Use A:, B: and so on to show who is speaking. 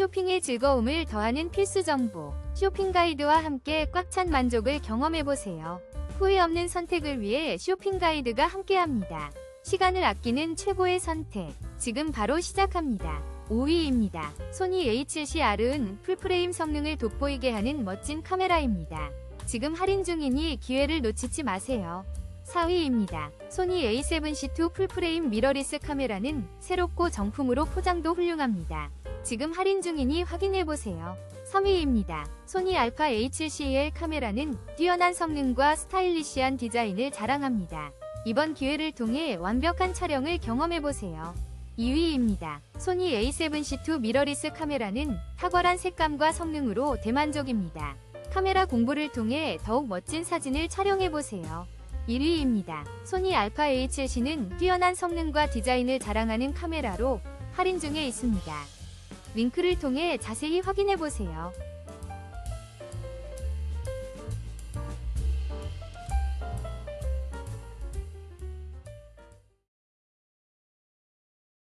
A: 쇼핑의 즐거움을 더하는 필수 정보. 쇼핑 가이드와 함께 꽉 찬 만족을 경험해보세요. 후회 없는 선택을 위해 쇼핑 가이드가 함께합니다. 시간을 아끼는 최고의 선택. 지금 바로 시작합니다. 5위입니다. 소니 A7CR은 풀프레임 성능을 돋보이게 하는 멋진 카메라입니다. 지금 할인 중이니 기회를 놓치지 마세요. 4위입니다. 소니 A7C2 풀프레임 미러리스 카메라는 새롭고 정품으로 포장도 훌륭합니다. 지금 할인 중이니 확인해보세요. 3위입니다. 소니 알파 A7CL 카메라는 뛰어난 성능과 스타일리시한 디자인을 자랑합니다. 이번 기회를 통해 완벽한 촬영을 경험해보세요. 2위입니다. 소니 A7C2 미러리스 카메라는 탁월한 색감과 성능으로 대만족입니다. 카메라 공부를 통해 더욱 멋진 사진을 촬영해보세요. 1위입니다. 소니 알파 A7C는 뛰어난 성능과 디자인을 자랑하는 카메라로 할인 중에 있습니다. 링크를 통해 자세히 확인해 보세요.